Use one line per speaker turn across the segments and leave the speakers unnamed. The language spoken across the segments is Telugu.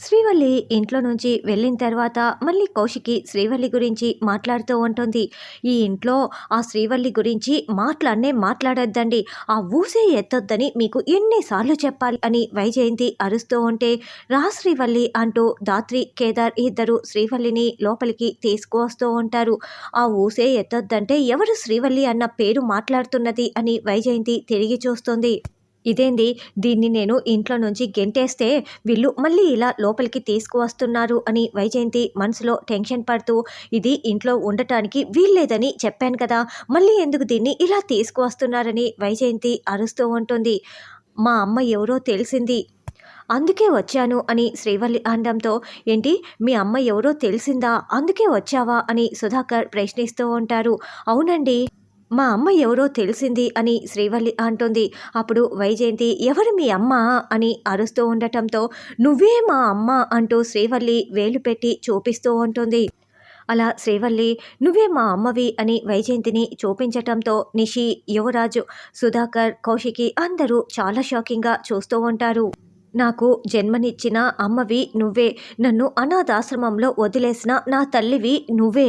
శ్రీవల్లి ఇంట్లో నుంచి వెళ్ళిన తర్వాత మళ్ళీ కౌశికి శ్రీవల్లి గురించి మాట్లాడుతూ ఉంటుంది. ఈ ఇంట్లో ఆ శ్రీవల్లి గురించి మాట్లాడనే మాట్లాడొద్దండి. ఆ ఊసే ఎత్తొద్దని మీకు ఎన్నిసార్లు చెప్పాలి అని వైజయంతి అరుస్తూ ఉంటే రా శ్రీవల్లి అంటూ దాత్రి కేదార్ ఇద్దరు శ్రీవల్లిని లోపలికి తీసుకువస్తూ ఉంటారు. ఆ ఊసే ఎత్తొద్దంటే ఎవరు శ్రీవల్లి అన్న పేరు మాట్లాడుతున్నది అని వైజయంతి తిరిగి చూస్తుంది. ఇదేంది? దీన్ని నేను ఇంట్లో నుంచి గెంటేస్తే వీళ్ళు మళ్ళీ ఇలా లోపలికి తీసుకువస్తున్నారు అని వైజయంతి మనసులో టెన్షన్ పడుతూ ఇది ఇంట్లో ఉండటానికి వీల్లేదని చెప్పాను కదా మళ్ళీ ఎందుకు దీన్ని ఇలా తీసుకువస్తున్నారని వైజయంతి అరుస్తూ ఉంటుంది. మా అమ్మ ఎవరో తెలిసింది. అందుకే వచ్చాను అని శ్రీవల్లి అనడంతో ఏంటి? మీ అమ్మ ఎవరో తెలిసిందా? అందుకే వచ్చావా? అని సుధాకర్ ప్రశ్నిస్తూ ఉంటారు. అవునండి. మా అమ్మ ఎవరో తెలిసింది అని శ్రీవల్లి అంటుంది. అప్పుడు వైజయంతి ఎవరు మీ అమ్మ? అని అరుస్తూ ఉండటంతో నువ్వే మా అమ్మ అంటూ శ్రీవల్లి వేలు పెట్టి చూపిస్తూ ఉంటుంది. అలా శ్రీవల్లి నువ్వే మా అమ్మవి అని వైజయంతిని చూపించటంతో నిషి యువరాజు సుధాకర్ కౌశికి అందరూ చాలా షాకింగ్గా చూస్తూ ఉంటారు. నాకు జన్మనిచ్చిన అమ్మవి నువ్వే. నన్ను అనాథాశ్రమంలో వదిలేసిన నా తల్లివి నువ్వే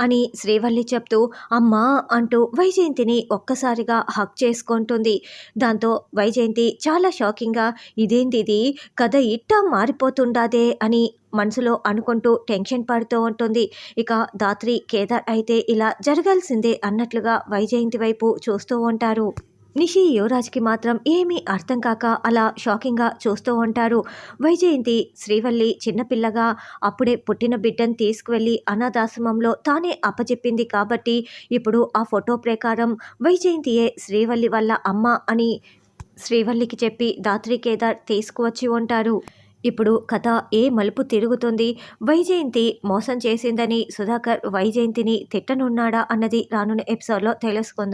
అని శ్రీవల్లి చెప్తూ అమ్మా అంటూ వైజయంతిని ఒక్కసారిగా హక్ చేసుకుంటుంది. దాంతో వైజయంతి చాలా షాకింగ్గా ఇదేంటిది కథ ఇట్టా మారిపోతుండాదే అని మనసులో అనుకుంటూ టెన్షన్ పడుతూ ఉంటుంది. ఇక దాత్రి కేదార్ అయితే ఇలా జరగాల్సిందే అన్నట్లుగా వైజయంతి వైపు చూస్తూ ఉంటారు. నిషి యువరాజ్కి మాత్రం ఏమీ అర్థం కాక అలా షాకింగ్గా చూస్తూ ఉంటారు. వైజయంతి శ్రీవల్లి చిన్నపిల్లగా అప్పుడే పుట్టిన బిడ్డను తీసుకువెళ్ళి అనాథాశ్రమంలో తానే అప్పచెప్పింది కాబట్టి ఇప్పుడు ఆ ఫోటో ప్రకారం వైజయంతియే శ్రీవల్లి వల్ల అమ్మ అని శ్రీవల్లికి చెప్పి దాత్రి కేదార్ తీసుకువచ్చి ఉంటారు. ఇప్పుడు కథ ఏ మలుపు తిరుగుతుంది? వైజయంతి మోసం చేసిందని సుధాకర్ వైజయంతిని తిట్టనున్నాడా అన్నది రానున్న ఎపిసోడ్లో తెలుసుకుందాం.